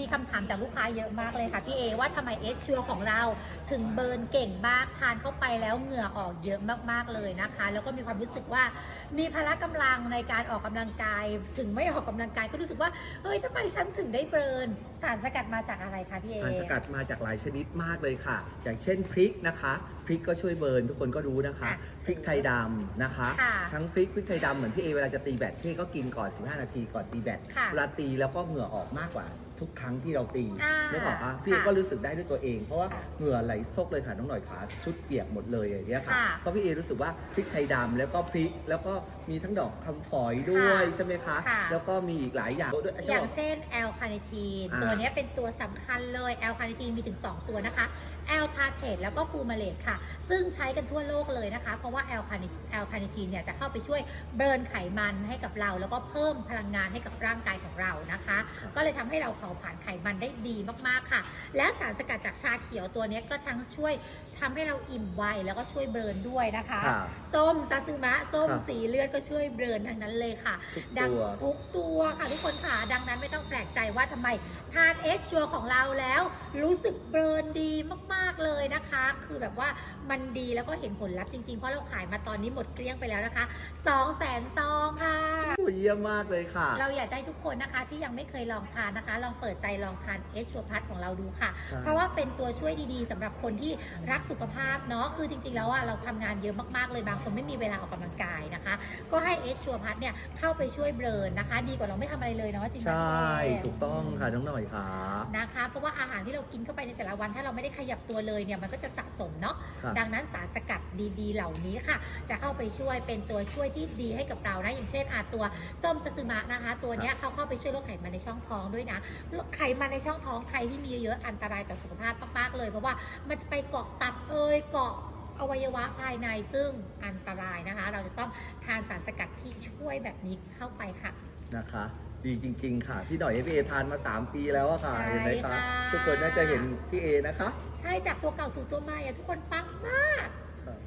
มีคำถามจากลูกค้าเยอะมากเลยค่ะพี่เอว่าทำไมเอสชัวของเราถึงเบิร์นเก่งมากทานเข้าไปแล้วเหงื่อออกเยอะมากๆเลยนะคะ แล้วก็มีความรู้สึกว่ามีพละกำลังในการออกกำลังกาย ถึงไม่ออกกำลังกายก็รู้สึกว่าเฮ้ยทำไมฉันถึงได้เบิร์นสารสกัดมาจากอะไรคะพี่เอสารสกัดมาจากหลายชนิดมากเลยค่ะ อย่างเช่นพริกนะคะพริกก็ช่วยเบิร์นทุกคนก็รู้นะคะค่ะพริกไทยดำนะคะค่ะทั้งพริกพริกไทยดำเหมือนพี่เอเวลาจะตีแบตพี่เอก็กินก่อน 15 นาทีก่อนตีแบตค่ะเวลาตีแล้วก็เหงื่อออกมากกว่า ทุกครั้งที่เราตีอ่านึกออกปะพี่เอค่ะก็รู้สึกได้ด้วยตัวเอง เพราะว่าค่ะเหงื่อไหลซกเลยค่ะน้องหน่อยขาชุดเปียกหมดเลยอย่างเงี้ยค่ะค่ะเพราะพี่เอรู้สึกว่าพริกไทยดำแล้วก็พริกแล้วก็มีทั้งดอกคำฝอยด้วยค่ะใช่ไหมคะค่ะ แล้วก็มีอีกหลายอย่างด้วยอย่างเช่นแอลคาเนทีนอ่าตัวเนี้ยเป็นตัวสำคัญเลยแอลคาเนทีนมีถึง 2 ตัวนะคะแอลทา เทตแล้วก็ฟูมาเลตค่ะ ซึ่งใช้กันทั่วโลกเลยนะคะ เพราะว่าแอลคาเนแอลคาเนทีนเนี่ยจะเข้าไปช่วยเบิร์นไขมันให้กับเรา แล้วก็เพิ่มพลังงานให้กับร่างกายของเรานะคะครับก็เลยทำให้เราเผาผลาญไขมันได้ดีมากๆค่ะ และสารสกัดจากชาเขียวตัวเนี้ยก็ทั้งช่วยทำให้เราอิ่มไวแล้วก็ช่วยเบิร์นด้วยนะคะค่ะส้มซาซึมะส้มครับสีเลือดก็ช่วยเบิร์นทั้งนั้นเลยค่ะทุกดังตัวทุกตัวค่ะทุกคนค่ะดังนั้นไม่ต้องแปลกใจว่าทำไมทานเอสชัวของเราแล้ว รู้สึกเบิร์นดีมาก ๆเลยนะคะ คือแบบว่ามันดีแล้วก็เห็นผลลัพธ์จริงๆ เพราะเราขายมาตอนนี้หมดเกลี้ยงไปแล้วนะคะ2 0 0 0 0 0ซองค่ะโอ้ยเยี่ยมมากเลยค่ะ เราอยากจะให้ทุกคนนะคะที่ยังไม่เคยลองทานนะคะ ลองเปิดใจลองทานเอชชัวพัทของเราดูค่ะ ใช่เพราะว่าเป็นตัวช่วยดีๆสำหรับคนที่รักสุขภาพเนาะคือจริงๆแล้วอะเราทำงานเยอะมากๆเลยบางคนไม่มีเวลาออกกำลังกายนะคะ ก็ให้เอชชัวพัทเนี่ยเข้าไปช่วยเบิร์นนะคะ ดีกว่าเราไม่ทำอะไรเลยเนาะจริงไหมใช่พี่เอถูกต้องค่ะน้องหน่อยค่ะ นะคะเพราะว่าอาหารที่เรากินเข้าไปในแต่ละวัน ถ้าเราไม่ได้ขยับตัวเลยเนี่ยมันก็จะสะสมเนาะ ครับ ดังนั้นสารสกัดดีๆ เหล่านี้ค่ะ จะเข้าไปช่วยเป็นตัวช่วยที่ดีให้กับเรานะอย่างเช่นอาตัวส้มซาซึมะนะคะ ตัวเนี้ยเขาเข้าไปช่วยลดไขมันในช่องท้องด้วยนะลดไขมันในช่องท้องใครที่มีเยอะๆอันตรายต่อสุขภาพมากๆเลย เพราะว่ามันจะไปเกาะตับเอยเกาะอวัยวะภายในซึ่งอันตรายนะคะ เราจะต้องทานสารสกัดที่ช่วยแบบนี้เข้าไปค่ะ นะคะ ดีจริง ๆ ค่ะ พี่หน่อยพี่เอทานมา 3 ปีแล้วอะค่ะใช่เห็นไหมคะค่ะ ทุกคนน่าจะเห็นพี่เอนะคะ ใช่จากตัวเก่าสู่ตัวใหม่อะทุกคนปังมาก ครับ